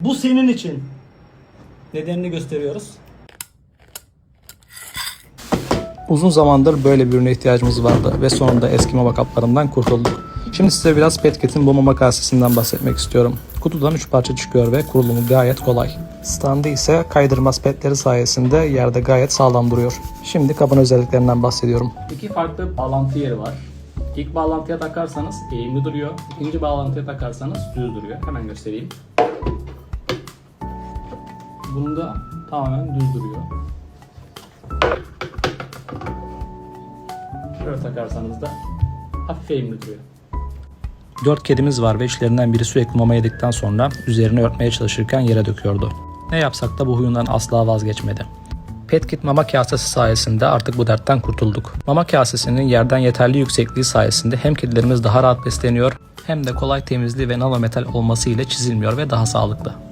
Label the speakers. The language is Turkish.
Speaker 1: Bu senin için. Nedenini gösteriyoruz.
Speaker 2: Uzun zamandır böyle bir ürüne ihtiyacımız vardı ve sonunda eski mama kaplarından kurtulduk. Şimdi size biraz Petkit'in bu mama kasesinden bahsetmek istiyorum. Kutudan 3 parça çıkıyor ve kurulumu gayet kolay. Standı ise kaydırmaz petleri sayesinde yerde gayet sağlam duruyor. Şimdi kabın özelliklerinden bahsediyorum.
Speaker 3: İki farklı bağlantı yeri var. İlk bağlantıya takarsanız eğimli duruyor. İkinci bağlantıya takarsanız düz duruyor. Hemen göstereyim. Bunda tamamen düz duruyor. Şöyle takarsanız da hafif eğimli duruyor.
Speaker 2: 4 kedimiz var ve işlerinden biri sürekli mama yedikten sonra üzerine örtmeye çalışırken yere döküyordu. Ne yapsak da bu huyundan asla vazgeçmedi. Petkit mama kasesi sayesinde artık bu dertten kurtulduk. Mama kasesinin yerden yeterli yüksekliği sayesinde hem kedilerimiz daha rahat besleniyor hem de kolay temizliği ve nanometal olması ile çizilmiyor ve daha sağlıklı.